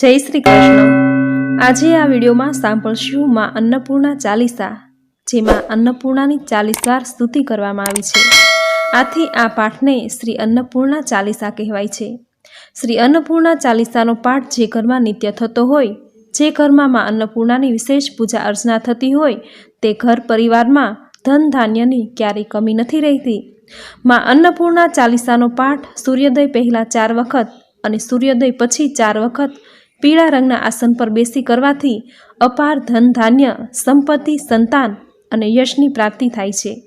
જય શ્રી કૃષ્ણ. આજે આ વિડીયોમાં સાંભળશું માં અન્નપૂર્ણા ચાલીસા, જેમાં અન્નપૂર્ણાની ચાલીસ વાર સ્તુતિ કરવામાં આવી છે. આથી આ પાઠને શ્રી અન્નપૂર્ણા ચાલીસા કહેવાય છે. શ્રી અન્નપૂર્ણા ચાલીસાનો પાઠ જે ઘરમાં નિત્ય થતો હોય, જે ઘરમાં માં અન્નપૂર્ણાની વિશેષ પૂજા અર્ચના થતી હોય, તે ઘર પરિવારમાં ધન ધાન્યની ક્યારેય કમી નથી રહેતી. માં અન્નપૂર્ણા ચાલીસાનો પાઠ સૂર્યોદય પહેલાં ચાર વખત અને સૂર્યોદય પછી ચાર વખત પીળા રંગના આસન પર બેસી કરવાથી અપાર ધન ધાન્ય, સંપત્તિ, સંતાન અને યશની પ્રાપ્તિ થાય છે.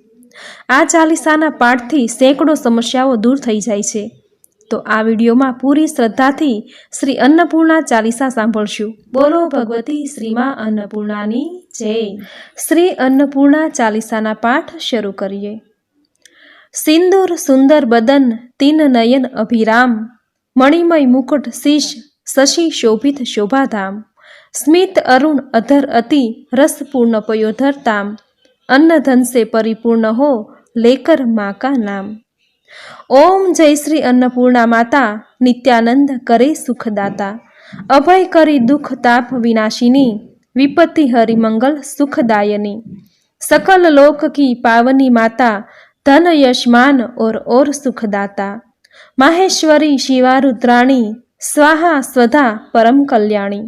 આ ચાલીસાના પાઠથી સેંકડો સમસ્યાઓ દૂર થઈ જાય છે. તો આ વિડીયોમાં પૂરી શ્રદ્ધાથી શ્રી અન્નપૂર્ણા ચાલીસા સાંભળશું. બોલો ભગવતી શ્રીમાં અન્નપૂર્ણાની જય. શ્રી અન્નપૂર્ણા ચાલીસાના પાઠ શરૂ કરીએ. સિંદૂર સુંદર બદન, તીન નયન અભિરામ. મણિમય મુકુટ શીશ શશી શોભિત શોભાધામ સ્મિત અરુણ અધર અતિ રસપૂર્ણ પયોધર તામ અન્ન ધન સે પરિપૂર્ણ હો લેકર મા કા નામ ઓમ જય શ્રી અન્નપૂર્ણા માતા નિત્યાનંદ કરે સુખદાતા અભય કરી દુઃખ તાપ વિનાશિની વિપત્તિ હરિમંગલ સુખદાયની सकल लोक की पावनी माता धन यशमान और और सुखदाता माहेश्वरी शिवा સ્વાહા સ્વધા પરમ કલ્યાણી.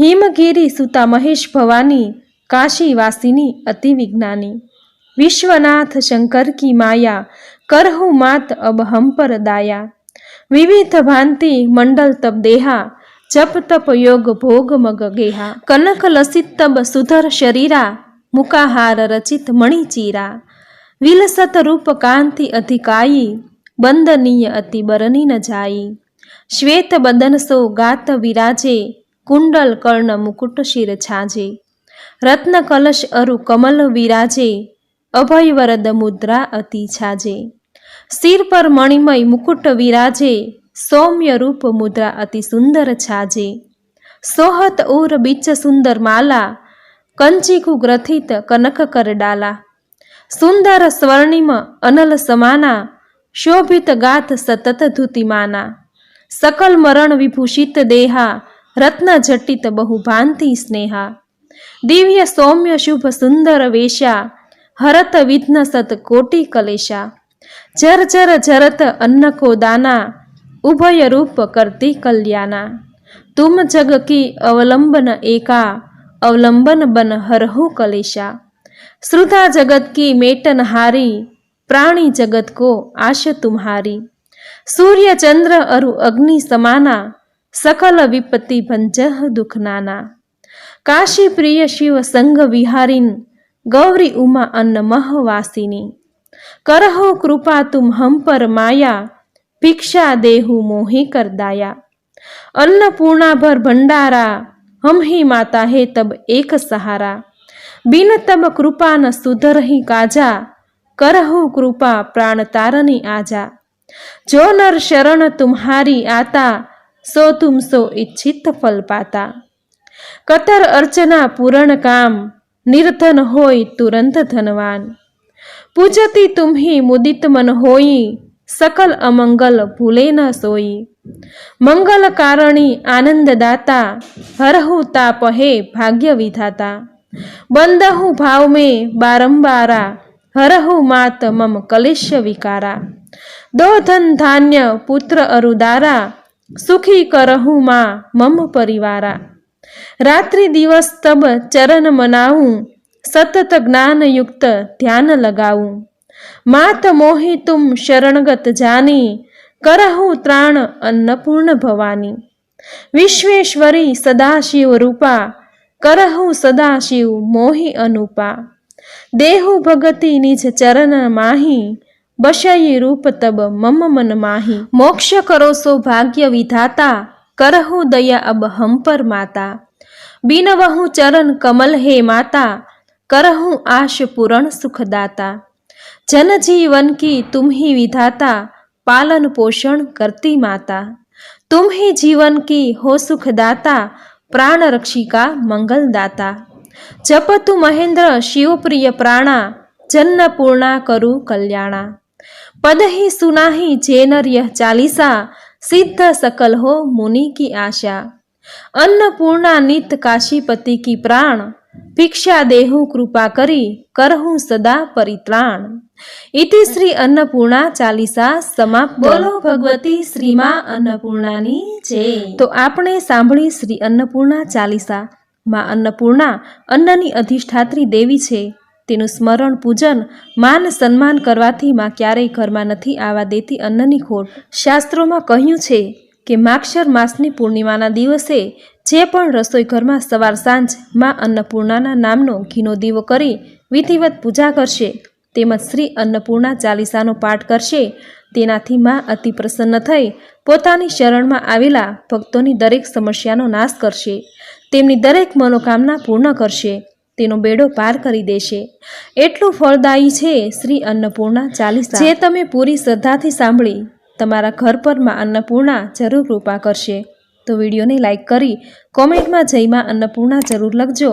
હિમગીરી સુતા મહેશ ભવાની કાશીવાસીની અતિ વિજ્ઞાની. વિશ્વનાથ શંકર કી માયા, કરહુ માત અબ હમ પર દાયા. વિવિધ ભાંતિ મંડલ તબ દેહા, જપ તપ યોગ ભોગ મગ ગેહા. કનક લસિત તબ સુધર શરીરા, મુકાહાર રચિત મણિચીરા વિલસત રૂપ કાંતિ અધિકાયી, બંદનીય અતિ બરની ન જાયી. શ્વેત બદન સો ગાત વિરાજે, કુંડલ કર્ણ મુકુટ શિર છાજે. રત્ન કલશ અરુ કમલ વિરાજે અભય વરદ મુદ્રા અતિ છાજે. શિર પર મણિમય મુકુટ વિરાજે, સૌમ્ય રૂપ મુદ્રા અતિ સુંદર છાજે. સોહત ઉર બીચ સુંદર માલા, કંચીકુ ગ્રથિત કનક કરડાલા સુંદર સ્વર્ણિમ અનલ સમાના, શોભિત ગાથ સતત ધુતિમાના. सकल मरण विभूषित देहा, रत्न जटित बहुभांति स्नेहा। दिव्य सौम्य शुभ सुंदर वेशा हरत विघ्न सत कोटि कलेशा। जर जर जरत अन्न को दाना, उभय रूप करती कल्याणा। तुम जग की अवलंबन एका, अवलंबन बन हरहु कलेशा। श्रुता जगत की मेटन हारी प्राणी जगत को आश तुम्हारी। સૂર્ય ચંદ્ર અરુ અગ્નિ સમાના, સકલ વિપત્તિ ભંજહ દુઃખનાના કાશી પ્રિય શિવ સંગ વિહારીન, ગૌરી ઉમા અન્નમહ વાસિની. કરહો કૃપા તુમ હમ પર માયા, ભિક્ષા દેહુ મોહી કરદાયા અન્નપૂર્ણા ભર ભંડારા, હમ હી માતા હે તબ એક સહારા. બિન તબ કૃપા ન સુધરહી કાજા, કરહો કૃપા પ્રાણ તારની આજા. જો નર શરણ તુમ્હારી આતા, સો તુમ સો ઇચ્છિત ફલ પાતા. કતર અર્ચના પૂરણ કામ, નિર્ધન હોય તુરંત ધનવાન. પૂજતી તુમ્હી મુદિત મન હોઈ સકલ અમંગલ ભૂલે ન સોઈ. મંગલ કારણી આનંદદાતા હરહું તાપ હે ભાગ્ય વિધાતા. બંદહું ભાવ મેં બારંબારા હરહુ માત મમ કલેશ વિકારા. દોધન ધાન્ય પુત્ર અરુદારા, સુખી કરહુ મા મમ પરિવારા. રાત્રિ દિવસ તબ ચરણ મનાવું, સતત જ્ઞાનયુક્ત ધ્યાન લગાવું. માત મોહી તુમ શરણગત જાની, કરહું ત્રાણ અન્નપૂર્ણ ભવાની. વિશ્વેશ્વરી સદાશિવ રૂપા, કરહું સદાશિવ મોહી અનુપા. દેહુ ભગતી નિજ ચરણ માહી બશયી રૂપ તબ મમ મન માહી મોક્ષ કરો સો ભાગ્ય વિધાતા કરહું દયા અબ હમ પર માતા બિનવહું ચરણ કમલ હે માતા કરહું આશ પૂરણ સુખદાતા જનજીવન કી તુમ ही विधाता पालन पोषण करती माता तुम ही जीवन की हो सुखदाता प्राण रक्षिका मंगल दाता जपतु महेंद्र शिवप्रिय प्राणा जन्न पूर्णा करु कल्याणा पद ही सुना ही जेनर यह चालीसा सिद्ध सकल हो मुनि की आशा अन्नपूर्णा नित काशीपति की प्राण भिक्षा देहु कृपा करी करहु सदा परित्राण इति श्री अन्नपूर्णा ચાલીસા સમાપ્ત બોલો ભગવતી શ્રી માં અન્નપૂર્ણાની જય તો આપણે સાંભળી શ્રી અન્નપૂર્ણા ચાલીસા માં અન્નપૂર્ણા અન્નની અધિષ્ઠાત્રી દેવી છે. તેનું સ્મરણ પૂજન માન સન્માન કરવાથી માં ક્યારેય ઘરમાં નથી આવવા દેતી અન્નની ખોટ. શાસ્ત્રોમાં કહ્યું છે કે માક્ષર માસની પૂર્ણિમાના દિવસે જે પણ રસોઈ ઘરમાં સવાર સાંજમાં અન્નપૂર્ણાના નામનો ઘીનો દીવો કરી વિધિવત પૂજા કરશે. તેમજ શ્રી અન્નપૂર્ણા ચાલીસાનો પાઠ કરશે. તેનાથી માં અતિ પ્રસન્ન થઈ પોતાની શરણમાં આવેલા ભક્તોની દરેક સમસ્યાનો નાશ કરશે. તેમની દરેક મનોકામના પૂર્ણ કરશે. તેનો બેડો પાર કરી દેશે. એટલું ફળદાયી છે શ્રી અન્નપૂર્ણા ચાલીસા. જે તમે પૂરી શ્રદ્ધાથી સાંભળી, તમારા ઘર પરમાં અન્નપૂર્ણા જરૂર કૃપા કરશે. તો વિડીયોને લાઈક કરી, કોમેન્ટમાં જયમાં અન્નપૂર્ણા જરૂર લખજો.